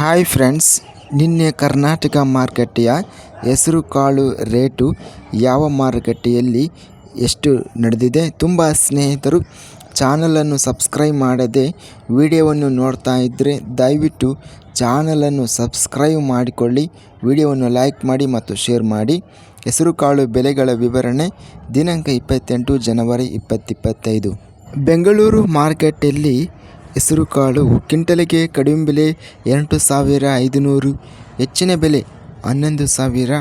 Hi friends, ನಿನ್ನೆ ಕರ್ನಾಟಕ ಮಾರುಕಟ್ಟೆಯ ಹೆಸರುಕಾಳು ರೇಟು ಯಾವ ಮಾರುಕಟ್ಟೆಯಲ್ಲಿ ಎಷ್ಟು ನಡೆದಿದೆ ತುಂಬ ಸ್ನೇಹಿತರು ಚಾನಲನ್ನು ಸಬ್ಸ್ಕ್ರೈಬ್ ಮಾಡದೆ ವಿಡಿಯೋವನ್ನು ನೋಡ್ತಾ ಇದ್ದರೆ ದಯವಿಟ್ಟು ಚಾನಲನ್ನು ಸಬ್ಸ್ಕ್ರೈಬ್ ಮಾಡಿಕೊಳ್ಳಿ, ವಿಡಿಯೋವನ್ನು ಲೈಕ್ ಮಾಡಿ ಮತ್ತು ಶೇರ್ ಮಾಡಿ. ಹೆಸರುಕಾಳು ಬೆಲೆಗಳ ವಿವರಣೆ, ದಿನಾಂಕ ಇಪ್ಪತ್ತೆಂಟು ಜನವರಿ ಇಪ್ಪತ್ತಿಪ್ಪತ್ತೈದು ಬೆಂಗಳೂರು ಮಾರ್ಕೆಟಲ್ಲಿ ಹೆಸರುಕಾಳು ಕ್ವಿಂಟಲಿಗೆ ಕಡಿಮೆ ಬೆಲೆ ಎಂಟು ಸಾವಿರ ಐದುನೂರು, ಹೆಚ್ಚಿನ ಬೆಲೆ ಹನ್ನೊಂದು ಸಾವಿರ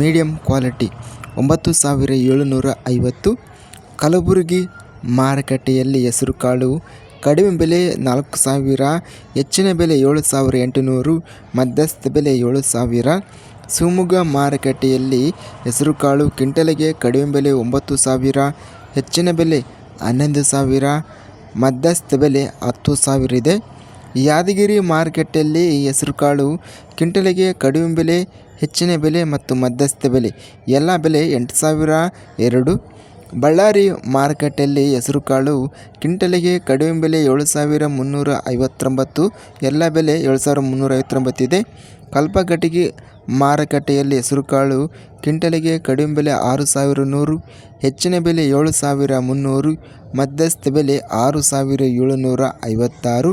ಮೀಡಿಯಮ್ ಕ್ವಾಲಿಟಿ ಒಂಬತ್ತು ಸಾವಿರ ಏಳುನೂರ ಐವತ್ತು. ಕಲಬುರಗಿ ಮಾರುಕಟ್ಟೆಯಲ್ಲಿ ಹೆಸರುಕಾಳು ಕಡಿಮೆ ಬೆಲೆ ನಾಲ್ಕು ಸಾವಿರ, ಹೆಚ್ಚಿನ ಬೆಲೆ ಏಳು ಸಾವಿರ ಎಂಟುನೂರು, ಮಧ್ಯಸ್ಥ ಬೆಲೆ ಏಳು ಸಾವಿರ. ಶಿವಮೊಗ್ಗ ಮಾರುಕಟ್ಟೆಯಲ್ಲಿ ಹೆಸರುಕಾಳು ಕ್ವಿಂಟಲಿಗೆ ಕಡಿಮೆ ಬೆಲೆ ಒಂಬತ್ತು ಸಾವಿರ, ಹೆಚ್ಚಿನ ಬೆಲೆ ಹನ್ನೊಂದು ಸಾವಿರ. ಮಧ್ಯಸ್ಥ ಬೆಲೆ ಹತ್ತು ಸಾವಿರ ಇದೆ. ಯಾದಗಿರಿ ಮಾರುಕಟ್ಟೆಯಲ್ಲಿ ಹೆಸರುಕಾಳು ಕ್ವಿಂಟಲಿಗೆ ಕಡಿಮೆ ಬೆಲೆ, ಹೆಚ್ಚಿನ ಬೆಲೆ ಮತ್ತು ಮಧ್ಯಸ್ಥ ಬೆಲೆ. ಎಲ್ಲ ಬೆಲೆ ಎಂಟು ಸಾವಿರ ಎರಡು. ಬಳ್ಳಾರಿ ಮಾರುಕಟ್ಟೆಯಲ್ಲಿ ಹೆಸರುಕಾಳು ಕಿಂಟಲಿಗೆ ಕಡಿಮೆ ಬೆಲೆ ಏಳು ಸಾವಿರ ಮುನ್ನೂರ ಐವತ್ತೊಂಬತ್ತು, ಎಲ್ಲ ಬೆಲೆ ಏಳು ಸಾವಿರ ಮುನ್ನೂರ ಐವತ್ತೊಂಬತ್ತಿದೆ ಕಲ್ಪಗಟ್ಟಿಗೆ ಮಾರುಕಟ್ಟೆಯಲ್ಲಿ ಹೆಸರುಕಾಳು ಕಿಂಟಲಿಗೆ ಕಡಿಮೆ ಬೆಲೆ ಆರು ಸಾವಿರ ನೂರು, ಹೆಚ್ಚಿನ ಬೆಲೆ ಏಳು ಸಾವಿರ ಮುನ್ನೂರು, ಮಧ್ಯಸ್ಥ ಬೆಲೆ ಆರು ಸಾವಿರ ಏಳುನೂರ ಐವತ್ತಾರು.